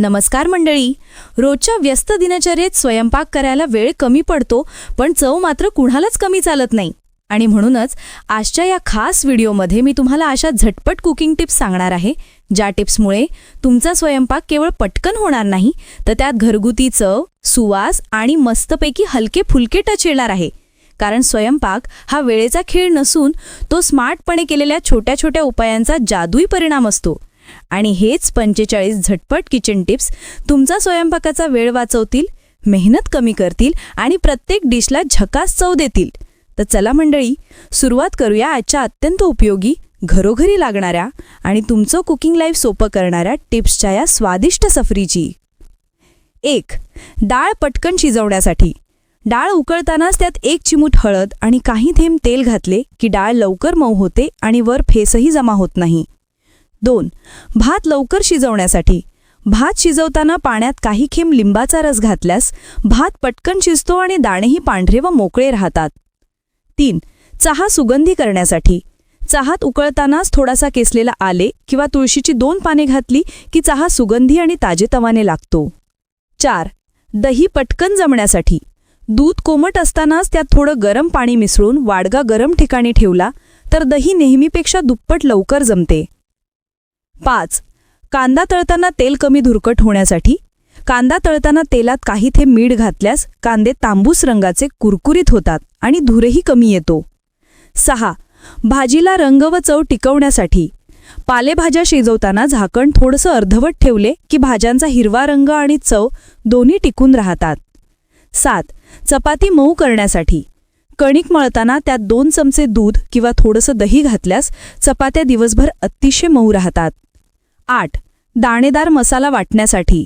नमस्कार मंडळी. रोजच्या व्यस्त दिनचर्येत स्वयंपाक करायला वेळ कमी पडतो पण चव मात्र कुणालाच कमी चालत नाही. आणि म्हणूनच आजच्या या खास व्हिडिओमध्ये मी तुम्हाला अशा झटपट कुकिंग टिप्स सांगणार आहे ज्या टिप्समुळे तुमचा स्वयंपाक केवळ पटकन होणार नाही तर त्यात घरगुती चव सुवास आणि मस्तपैकी हलके फुलके टच येणार आहे. कारण स्वयंपाक हा वेळेचा खेळ नसून तो स्मार्टपणे केलेल्या छोट्या छोट्या उपायांचा जादूई परिणाम असतो. आणि हेच पंचेचाळीस झटपट किचन टिप्स तुमचा स्वयंपाकाचा वेळ वाचवतील मेहनत कमी करतील आणि प्रत्येक डिशला झकास चव देतील. तर चला मंडळी सुरुवात करूया आजच्या अत्यंत उपयोगी घरोघरी लागणाऱ्या आणि तुमचं कुकिंग लाईफ सोपं करणाऱ्या टिप्सच्या या स्वादिष्ट सफरीची. एक डाळ पटकन शिजवण्यासाठी. डाळ उकळतानाच त्यात एक चिमूट हळद आणि काही थेंब तेल घातले की डाळ लवकर मऊ होते आणि वर फेसही जमा होत नाही. दोन. भात लवकर शिजवण्यासाठी. भात शिजवताना पाण्यात काही खेम लिंबाचा रस घातल्यास भात पटकन शिजतो आणि दाणेही पांढरे व मोकळे राहतात. तीन. चहा सुगंधी करण्यासाठी. चहात उकळतानाच थोडासा केसलेला आले किंवा तुळशीची दोन पाने घातली की चहा सुगंधी आणि ताजेतवाने लागतो. चार. दही पटकन जमण्यासाठी. दूध कोमट असतानाच त्यात थोडं गरम पाणी मिसळून वाडगा गरम ठिकाणी ठेवला तर दही नेहमीपेक्षा दुप्पट लवकर जमते. पाच. कांदा तळताना तेल कमी धुरकट होण्यासाठी कांदा तळताना तेलात काही थेंब मीठ घातल्यास कांदे तांबूस रंगाचे कुरकुरीत होतात आणि धुरही कमी येतो. सहा. भाजीला रंग व चव टिकवण्यासाठी पालेभाज्या शिजवताना झाकण थोडंसं अर्धवट ठेवले की भाज्यांचा हिरवा रंग आणि चव दोन्ही टिकून राहतात. सात. चपाती मऊ करण्यासाठी कणिक मळताना त्यात दोन चमचे दूध किंवा थोडंसं दही घातल्यास चपात्या दिवसभर अतिशय मऊ राहतात. आठ दाणेदार मसाला वाटण्यासाठी.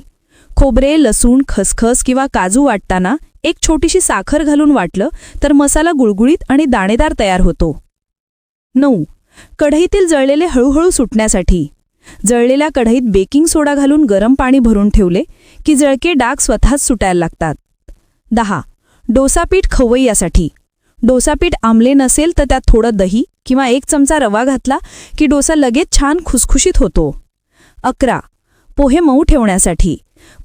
खोबरे लसूण खसखस किंवा काजू वाटताना एक छोटीशी साखर घालून वाटलं तर मसाला गुळगुळीत आणि दाणेदार तयार होतो. नऊ कढईतील जळलेले हळूहळू सुटण्यासाठी. जळलेल्या कढईत बेकिंग सोडा घालून गरम पाणी भरून ठेवले की जळके डाग स्वतःच सुटायला लागतात. दहा डोसापीठ खवय्यासाठी डोसापीठ आंबले नसेल तर त्यात थोडं दही किंवा एक चमचा रवा घातला की डोसा लगेच छान खुसखुशीत होतो. अकरा. पोहे मऊ ठेवण्यासाठी.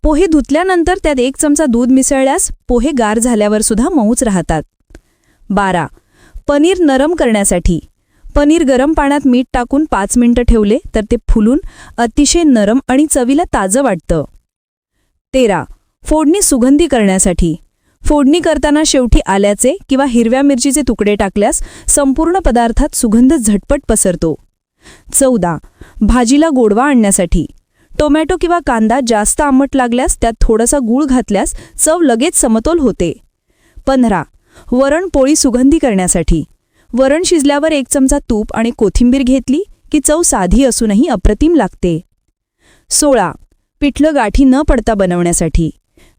पोहे धुतल्यानंतर त्यात एक चमचा दूध मिसळल्यास पोहे गार झाल्यावर सुद्धा मऊच राहतात. बारा. पनीर नरम करण्यासाठी. पनीर गरम पाण्यात मीठ टाकून पाच मिनिटं ठेवले तर ते फुलून अतिशय नरम आणि चवीला ताजं वाटतं. तेरा. फोडणी सुगंधी करण्यासाठी. फोडणी करताना शेवटी आल्याचे किंवा हिरव्या मिरचीचे तुकडे टाकल्यास संपूर्ण पदार्थात सुगंध झटपट पसरतो. चौदा. भाजीला गोडवा आणण्यासाठी. टोमॅटो किंवा कांदा जास्त आंबट लागल्यास त्यात थोडासा गूळ घातल्यास चव लगेच समतोल होते. पंधरा. वरण पोळी सुगंधी करण्यासाठी. वरण शिजल्यावर एक चमचा तूप आणि कोथिंबीर घेतली की चव साधी असूनही अप्रतिम लागते. सोळा. पिठलं गाठी न पडता बनवण्यासाठी.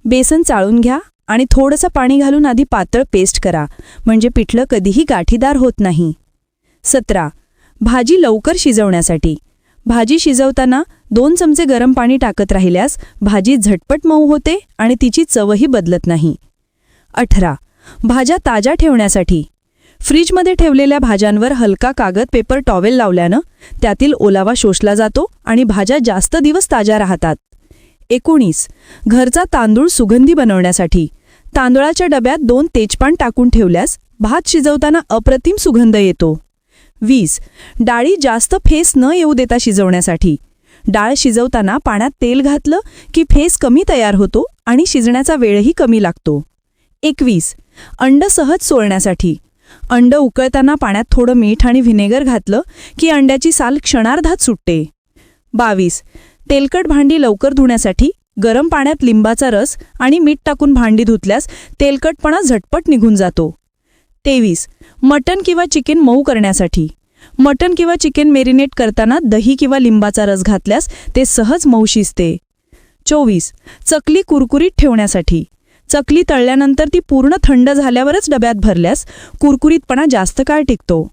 बेसन चाळून घ्या आणि थोडंसं पाणी घालून आधी पातळ पेस्ट करा म्हणजे पिठलं कधीही गाठीदार होत नाही. सतरा. भाजी लवकर शिजवण्यासाठी. भाजी शिजवताना दोन चमचे गरम पाणी टाकत राहिल्यास भाजी झटपट मऊ होते आणि तिची चवही बदलत नाही. अठरा. भाज्या ताज्या ठेवण्यासाठी. फ्रीजमध्ये ठेवलेल्या भाज्यांवर हलका कागद पेपर टॉवेल लावल्यानं त्यातील ओलावा शोषला जातो आणि भाज्या जास्त दिवस ताज्या राहतात. एकोणीस. घरचा तांदूळ सुगंधी बनवण्यासाठी. तांदुळाच्या डब्यात दोन तेजपान टाकून ठेवल्यास भात शिजवताना अप्रतिम सुगंध येतो. वीस डाळी जास्त फेस न येऊ देता शिजवण्यासाठी. डाळ शिजवताना पाण्यात तेल घातलं की फेस कमी तयार होतो आणि शिजण्याचा वेळही कमी लागतो. एकवीस. अंड सहज सोलण्यासाठी अंड उकळताना पाण्यात थोडं मीठ आणि व्हिनेगर घातलं की अंड्याची साल क्षणार्धात सुटते. बावीस. तेलकट भांडी लवकर धुण्यासाठी गरम पाण्यात लिंबाचा रस आणि मीठ टाकून भांडी धुतल्यास तेलकटपणा झटपट निघून जातो. तेवीस. मटण किंवा चिकन मऊ करण्यासाठी. मटण किंवा चिकन मेरिनेट करताना दही किंवा लिंबाचा रस घातल्यास ते सहज मऊ शिजते. चोवीस. चकली कुरकुरीत ठेवण्यासाठी. चकली तळल्यानंतर ती पूर्ण थंड झाल्यावरच डब्यात भरल्यास कुरकुरीतपणा जास्त काळ टिकतो.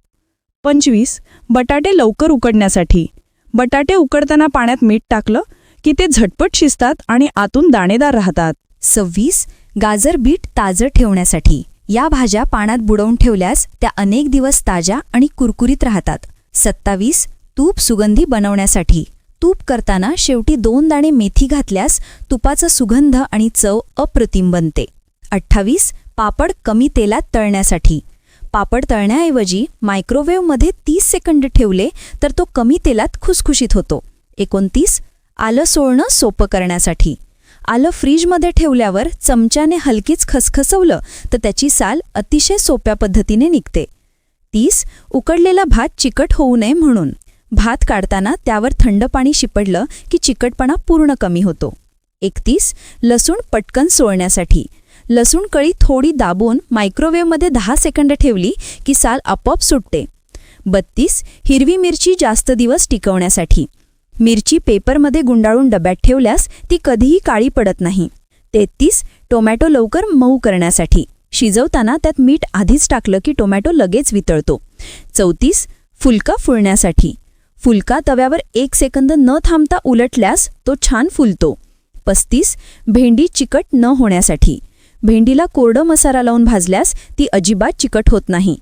पंचवीस. बटाटे लवकर उकडण्यासाठी. बटाटे उकडताना पाण्यात मीठ टाकलं की ते झटपट शिजतात आणि आतून दाणेदार राहतात. सव्वीस. गाजर बीट ताजं ठेवण्यासाठी. या भाज्या पाण्यात बुडवून ठेवल्यास त्या अनेक दिवस ताज्या आणि कुरकुरीत राहतात. सत्तावीस. तूप सुगंधी बनवण्यासाठी. तूप करताना शेवटी दोन दाणे मेथी घातल्यास तुपाचा सुगंध आणि चव अप्रतिम बनते. अठ्ठावीस. पापड कमी तेलात तळण्यासाठी. पापड तळण्याऐवजी मायक्रोवेव्हमध्ये तीस सेकंद ठेवले तर तो कमी तेलात खुसखुशीत होतो. एकोणतीस. आलं सोळणं सोपं करण्यासाठी. आलं फ्रीजमध्ये ठेवल्यावर चमच्याने हलकीच खसखसवलं तर त्याची साल अतिशय सोप्या पद्धतीने निघते. तीस उकडलेला भात चिकट होऊ नये म्हणून. भात काढताना त्यावर थंड पाणी शिपडलं की चिकटपणा पूर्ण कमी होतो. एकतीस लसूण पटकन सोळण्यासाठी लसूण कळी थोडी दाबून मायक्रोवेव्हमध्ये दहा सेकंद ठेवली की साल आपोआप सुटते. बत्तीस हिरवी मिरची जास्त दिवस टिकवण्यासाठी. मिरची पेपरमध्ये गुंडाळून डब्यात ठेवल्यास ती कधीही काळी पडत नाही. तेहतीस टोमॅटो लवकर मऊ करण्यासाठी. शिजवताना त्यात मीठ आधीच टाकलं की टोमॅटो लगेच वितळतो. चौतीस फुलका फुलण्यासाठी. फुलका तव्यावर एक सेकंद न थांबता उलटल्यास तो छान फुलतो. पस्तीस भेंडी चिकट न होण्यासाठी. भेंडीला कोरडं मसाला लावून भाजल्यास ती अजिबात चिकट होत नाही.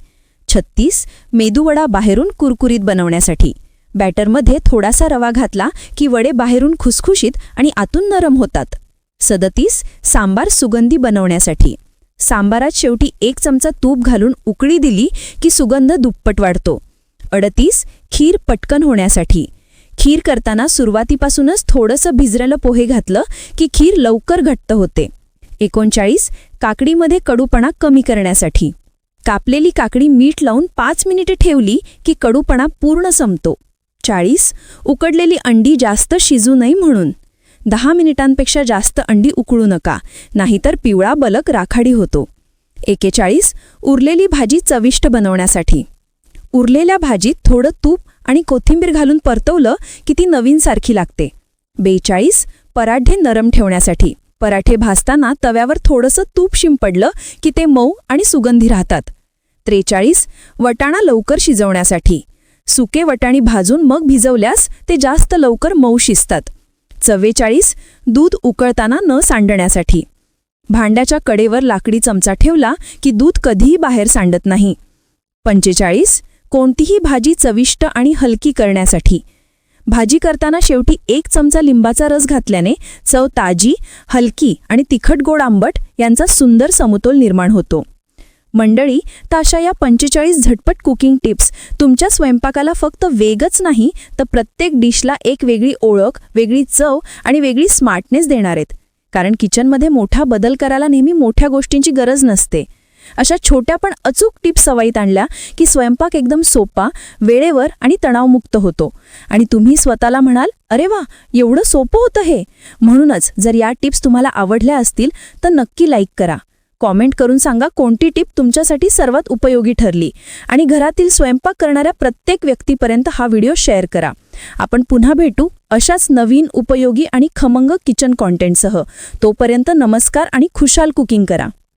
छत्तीस मेदूवडा बाहेरून कुरकुरीत बनवण्यासाठी. बॅटरमध्ये थोडासा रवा घातला की वडे बाहेरून खुसखुशीत आणि आतून नरम होतात. सदतीस सांबार सुगंधी बनवण्यासाठी. सांबारात शेवटी एक चमचा तूप घालून उकळी दिली की सुगंध दुप्पट वाढतो. अडतीस खीर पटकन होण्यासाठी. खीर करताना सुरुवातीपासूनच थोडंसं भिजलेलं पोहे घातलं की खीर लवकर घट्ट होते. एकोणचाळीस काकडीमध्ये कडूपणा कमी करण्यासाठी. कापलेली काकडी मीठ लावून पाच मिनिटे ठेवली की कडूपणा पूर्ण संपतो. चाळीस उकडलेली अंडी जास्त शिजू नये म्हणून. दहा मिनिटांपेक्षा जास्त अंडी उकळू नका नाहीतर पिवळा बलक राखाडी होतो. एकेचाळीस उरलेली भाजी चविष्ट बनवण्यासाठी. उरलेल्या भाजीत थोडं तूप आणि कोथिंबीर घालून परतवलं की ती नवीनसारखी लागते. बेचाळीस पराठे नरम ठेवण्यासाठी. पराठे भाजताना तव्यावर थोडंसं तूप शिंपडलं की ते मऊ आणि सुगंधी राहतात. त्रेचाळीस वटाणा लवकर शिजवण्यासाठी. सुके वटाणी भाजून मग भिजवल्यास ते जास्त लवकर मऊ शिजतात. चव्वेचाळीस दूध उकळताना न सांडण्यासाठी. भांड्याच्या कडेवर लाकडी चमचा ठेवला की दूध कधीही बाहेर सांडत नाही. पंचेचाळीस कोणतीही भाजी चविष्ट आणि हलकी करण्यासाठी. भाजी करताना शेवटी एक चमचा लिंबाचा रस घातल्याने चव ताजी हलकी आणि तिखट गोड आंबट यांचा सुंदर समतोल निर्माण होतो. मंडळी तर अशा या पंचेचाळीस झटपट कुकिंग टिप्स तुमच्या स्वयंपाकाला फक्त वेगच नाही तर प्रत्येक डिशला एक वेगळी ओळख वेगळी चव आणि वेगळी स्मार्टनेस देणार आहेत. कारण किचनमध्ये मोठा बदल करायला नेहमी मोठ्या गोष्टींची गरज नसते. अशा छोट्या पण अचूक टिप्स सवयीत आणल्या की स्वयंपाक एकदम सोपा वेळेवर आणि तणावमुक्त होतो. आणि तुम्ही स्वतःला म्हणाल अरे वा एवढं सोपं होतं हे. म्हणूनच जर या टिप्स तुम्हाला आवडल्या असतील तर नक्की लाईक करा. कॉमेंट करून सांगा कोणती टिप तुमच्यासाठी सर्वात उपयोगी ठरली. आणि घरातील स्वयंपाक करणाऱ्या प्रत्येक व्यक्तीपर्यंत हा व्हिडिओ शेअर करा. आपण पुन्हा भेटू अशाच नवीन उपयोगी आणि खमंग किचन कॉन्टेंटसह तोपर्यंत नमस्कार आणि खुशाल कुकिंग करा.